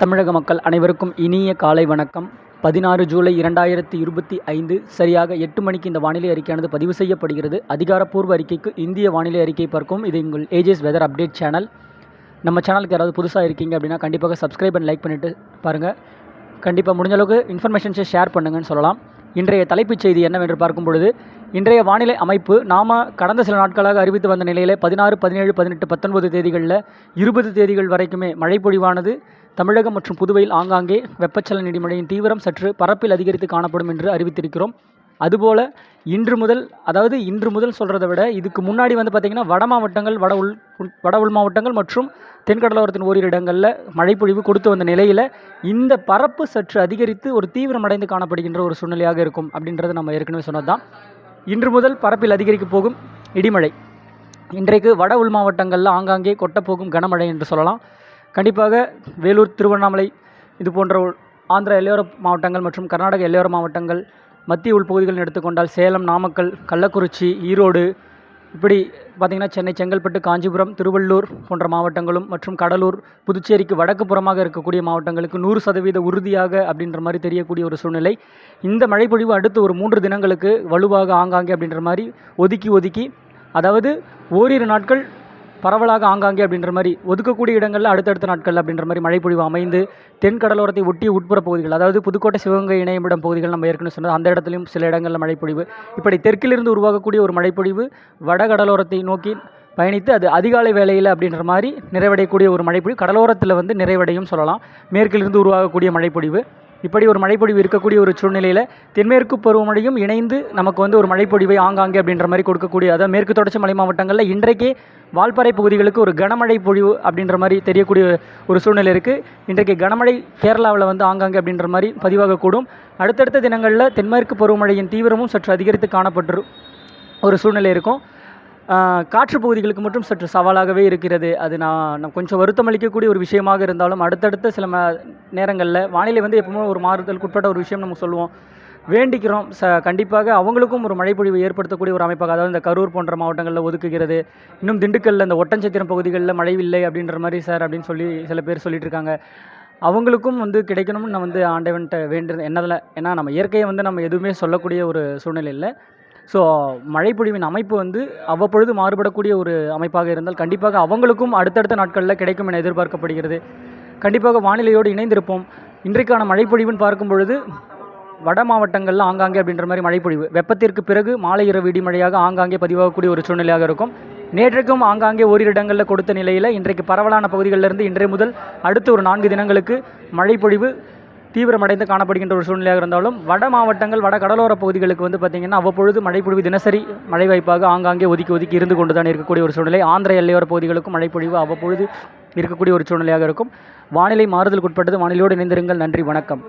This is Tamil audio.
தமிழக மக்கள் அனைவருக்கும் இனிய காலை வணக்கம். பதினாறு ஜூலை இரண்டாயிரத்தி இருபத்தி ஐந்து சரியாக எட்டு மணிக்கு இந்த வானிலை அறிக்கையானது பதிவு செய்யப்படுகிறது. அதிகாரப்பூர்வ அறிக்கைக்கு இந்திய வானிலை அறிக்கை பார்க்கும். இது உங்கள் ஏஜஸ் வெதர் அப்டேட் சேனல் நம்ம சேனலுக்கு யாராவது புதுசாக இருக்கீங்க அப்படின்னா கண்டிப்பாக சப்ஸ்கிரைப் அண்ட் லைக் பண்ணிவிட்டு பாருங்கள் கண்டிப்பாக முடிஞ்ச அளவுக்கு இன்ஃபர்மேஷன்ஸை ஷேர் பண்ணுங்கன்னு சொல்லலாம். இன்றைய தலைப்புச் செய்தி என்னவென்று பார்க்கும் பொழுது இன்றைய வானிலை அமைப்பு நாம் கடந்த சில நாட்களாக அறிவித்து வந்த நிலையில் பதினாறு பதினேழு பதினெட்டு பத்தொன்பது தேதிகளில் இருபது தேதிகள் வரைக்குமே மழை பொழிவானது. தமிழகம் மற்றும் புதுவையில் ஆங்காங்கே வெப்பச்சலன இடிமழையின் தீவிரம் சற்று பரப்பில் அதிகரித்து காணப்படும் என்று அறிவித்திருக்கிறோம். அதுபோல் இன்று முதல் அதாவது இன்று முதல் சொல்கிறத விட இதுக்கு முன்னாடி வந்து பார்த்திங்கன்னா வட மாவட்டங்கள் வட உள் வட உள் மாவட்டங்கள் மற்றும் தென்கடலோரத்தின் ஓரிரு இடங்களில் மழைப்பொழிவு கொடுத்து வந்த நிலையில் இந்த பரப்பு சற்று அதிகரித்து ஒரு தீவிரமடைந்து காணப்படுகின்ற ஒரு சூழ்நிலையாக இருக்கும் அப்படின்றது நம்ம ஏற்கனவே சொன்னது தான் இன்று முதல் பரப்பில் அதிகரிக்க போகும் இடிமழை. இன்றைக்கு வட உள் மாவட்டங்களில் ஆங்காங்கே கொட்டப்போகும் கனமழை என்று சொல்லலாம். கண்டிப்பாக வேலூர் திருவண்ணாமலை இது போன்ற ஆந்திரா ஆந்திர எல்லையோர மாவட்டங்கள் மற்றும் கர்நாடக எல்லையோர மாவட்டங்கள் மத்திய உள்பகுதிகள் எடுத்துக்கொண்டால் சேலம் நாமக்கல் கள்ளக்குறிச்சி ஈரோடு இப்படி பார்த்திங்கன்னா சென்னை செங்கல்பட்டு காஞ்சிபுரம் திருவள்ளூர் போன்ற மாவட்டங்களும் மற்றும் கடலூர் புதுச்சேரிக்கு வடக்கு புறமாக இருக்கக்கூடிய மாவட்டங்களுக்கு நூறு சதவீத உறுதியாக அப்படின்ற மாதிரி தெரியக்கூடிய ஒரு சூழ்நிலை. இந்த மழைப்பொழிவு அடுத்து ஒரு மூன்று தினங்களுக்கு வலுவாக ஆங்காங்கே அப்படின்ற மாதிரி ஒதுக்கி ஒதுக்கி அதாவது ஓரிரு நாட்கள் பரவலாக ஆங்காங்கே அப்படின்ற மாதிரி ஒதுக்கக்கூடிய இடங்களில் அடுத்தடுத்த நாட்கள் அப்படின்ற மாதிரி மழைப்பொழிவு அமைந்து தென் கடலோரத்தை ஒட்டிய உட்புற பகுதிகள் அதாவது புதுக்கோட்டை சிவகங்கை இணையமிடம் பகுதிகள் நம்ம ஏற்கனவே சொன்னது அந்த இடத்துலையும் சில இடங்களில் மழைப்பொழிவு. இப்படி தெற்கிலிருந்து உருவாகக்கூடிய ஒரு மழைப்பொழிவு வட கடலோரத்தை நோக்கி பயணித்து அது அதிகாலை வேளையில் அப்படின்ற மாதிரி நிறைவடையக்கூடிய ஒரு மழைப்பொழிவு கடலோரத்தில் வந்து நிறைவடையும் சொல்லலாம். மேற்கிலிருந்து உருவாகக்கூடிய மழைப்பொழிவு. இப்படி ஒரு மழைப்பொழிவு இருக்கக்கூடிய ஒரு சூழ்நிலையில் தென்மேற்கு பருவமழையும் இணைந்து நமக்கு வந்து ஒரு மழைப்பொழிவை ஆங்காங்கே அப்படின்ற மாதிரி கொடுக்கக்கூடிய அதாவது மேற்கு தொடர்ச்சி மலை மாவட்டங்களில் இன்றைக்கே வால்பாறை பகுதிகளுக்கு ஒரு கனமழை பொழிவு அப்படின்ற மாதிரி தெரியக்கூடிய ஒரு சூழ்நிலை இருக்குது இன்றைக்கு கனமழை கேரளாவில் வந்து ஆங்காங்கே அப்படின்ற மாதிரி பதிவாகக்கூடும் அடுத்தடுத்த தினங்களில் தென்மேற்கு பருவமழையின் தீவிரமும் சற்று அதிகரித்து காணப்பட்டு ஒரு சூழ்நிலை இருக்கும். காற்று பகுதிகளுக்கு மட்டும் சற்று சவாலாகவே இருக்கிறது. அது நான் கொஞ்சம் வருத்தம் அளிக்கக்கூடிய ஒரு விஷயமாக இருந்தாலும் அடுத்தடுத்த சில நேரங்களில் வானிலை வந்து எப்பவுமே ஒரு மாறுதலுக்கு உட்பட்ட ஒரு விஷயம் நம்ம சொல்லுவோம். வேண்டிக்கிறோம். ச கண்டிப்பாக அவங்களுக்கும் ஒரு மழைப்பொழிவு ஏற்படுத்தக்கூடிய ஒரு அமைப்பாக அதாவது இந்த கரூர் போன்ற மாவட்டங்களில் ஒதுக்குகிறது. இன்னும் திண்டுக்கல்ல இந்த ஒட்டஞ்சத்திரம் பகுதிகளில் மழை இல்லை அப்படின்ற மாதிரி சார் அப்படின்னு சொல்லி சில பேர் சொல்லிட்டு இருக்காங்க. அவங்களுக்கும் வந்து கிடைக்கணும்னு நான் வந்து ஆண்டவன்கிட்ட வேண்டு என்னதில் ஏன்னா நம்ம இயற்கையை வந்து நம்ம எதுவுமே சொல்லக்கூடிய ஒரு சூழ்நிலை இல்லை. ஸோ மழைப்பொழிவின் அமைப்பு வந்து அவ்வப்பொழுது மாறுபடக்கூடிய ஒரு அமைப்பாக இருந்தால் கண்டிப்பாக அவங்களுக்கும் அடுத்தடுத்த நாட்களில் கிடைக்கும் என எதிர்பார்க்கப்படுகிறது. கண்டிப்பாக வானிலையோடு இணைந்திருப்போம். இன்றைக்கான மழைப்பொழிவுன்னு பார்க்கும் பொழுது வட மாவட்டங்களில் ஆங்காங்கே அப்படின்ற மாதிரி மழைப்பொழிவு. வெப்பத்திற்கு பிறகு மாலை இரவு இடிமழையாக ஆங்காங்கே பதிவாகக்கூடிய ஒரு சூழ்நிலையாக இருக்கும். நேற்றைக்கும் ஆங்காங்கே ஓரிரு இடங்களில் கொடுத்த நிலையில் இன்றைக்கு பரவலான பகுதிகளிலிருந்து இன்றைய முதல் அடுத்த ஒரு நான்கு தினங்களுக்கு மழைப்பொழிவு தீவிரமடைந்து காணப்படுகின்ற ஒரு சூழ்நிலையாக இருந்தாலும் வட மாவட்டங்கள் வட கடலோர பகுதிகளுக்கு வந்து பார்த்திங்கன்னா அவ்வப்பொழுது மழைப்பொழிவு தினசரி மழை வாய்ப்பாக ஆங்காங்கே ஒதுக்கி ஒதுக்கி இருந்து கொண்டு தான் இருக்கக்கூடிய ஒரு சூழ்நிலை. ஆந்திர எல்லையோர பகுதிகளுக்கும் மழைப்பொழிவு அவ்வப்பொழுது இருக்கக்கூடிய ஒரு சூழ்நிலையாக இருக்கும். வானிலை மாறுதலுக்குட்பட்டது. வானிலையோடு இணைந்திருங்கள். நன்றி. வணக்கம்.